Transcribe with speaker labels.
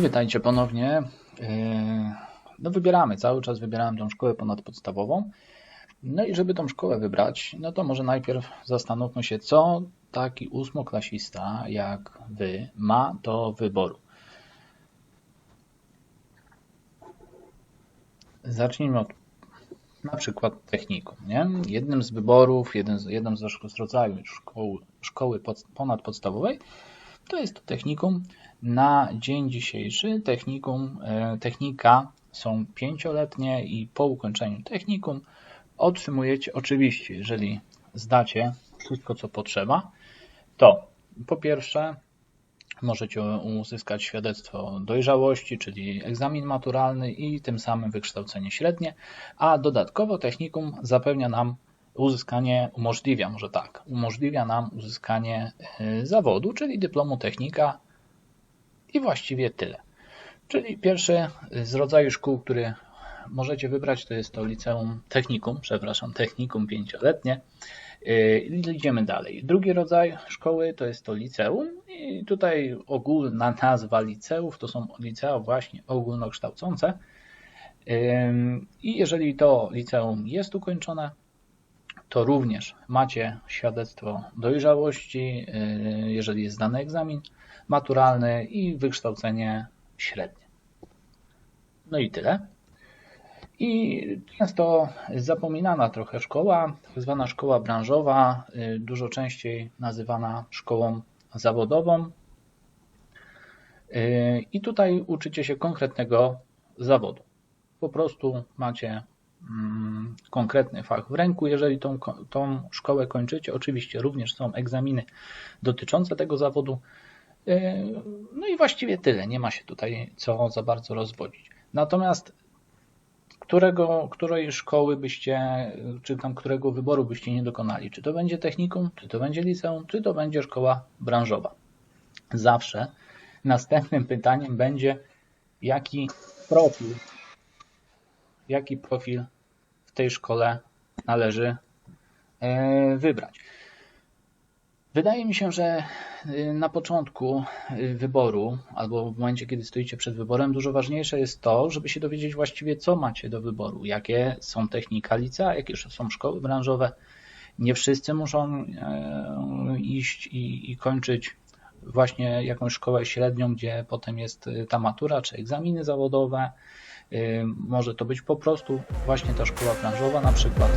Speaker 1: Witajcie ponownie. Yy, No wybieramy, cały czas wybierałem tą szkołę ponadpodstawową. No i żeby tą szkołę wybrać, no to może najpierw zastanówmy się, co taki ósmoklasista jak wy ma do wyboru. Zacznijmy od na przykład technikum. Nie? Jednym z wyborów, z, jednym z z rodzajów szkoły, szkoły pod, ponadpodstawowej to jest to technikum. Na dzień dzisiejszy technikum, e, technika są pięcioletnie i po ukończeniu technikum otrzymujecie, oczywiście, jeżeli zdacie wszystko, co potrzeba, to po pierwsze możecie uzyskać świadectwo dojrzałości, czyli egzamin maturalny i tym samym wykształcenie średnie, a dodatkowo technikum zapewnia nam uzyskanie, umożliwia może tak, umożliwia nam uzyskanie y, zawodu, czyli dyplomu technika i właściwie tyle. Czyli pierwszy z rodzaju szkół, który możecie wybrać, to jest to liceum technikum, przepraszam, technikum pięcioletnie. Yy, Idziemy dalej. Drugi rodzaj szkoły to jest to liceum i tutaj ogólna nazwa liceów to są licea właśnie ogólnokształcące. Yy, I jeżeli to liceum jest ukończone, to również macie świadectwo dojrzałości, yy, jeżeli jest zdany egzamin maturalny i wykształcenie średnie. No i tyle. I często zapominana trochę szkoła, tak zwana szkoła branżowa, y, dużo częściej nazywana szkołą zawodową. Y, I tutaj uczycie się konkretnego zawodu. Po prostu macie konkretny fach w ręku, jeżeli tą, tą szkołę kończycie. Oczywiście również są egzaminy dotyczące tego zawodu. Y, No i właściwie tyle. Nie ma się tutaj co za bardzo rozwodzić. Natomiast którego, której szkoły byście, czy tam którego wyboru byście nie dokonali? Czy to będzie technikum, czy to będzie liceum, czy to będzie szkoła branżowa? Zawsze następnym pytaniem będzie, jaki profil, jaki profil w tej szkole należy e, wybrać. Wydaje mi się, że y, na początku y, wyboru, albo w momencie, kiedy stoicie przed wyborem, dużo ważniejsze jest to, żeby się dowiedzieć właściwie, co macie do wyboru, jakie są technika licea, jakie są szkoły branżowe. Nie wszyscy muszą e, iść i, i kończyć właśnie jakąś szkołę średnią, gdzie potem jest y, ta matura czy egzaminy zawodowe. Y, może to być po prostu właśnie ta szkoła branżowa na przykład.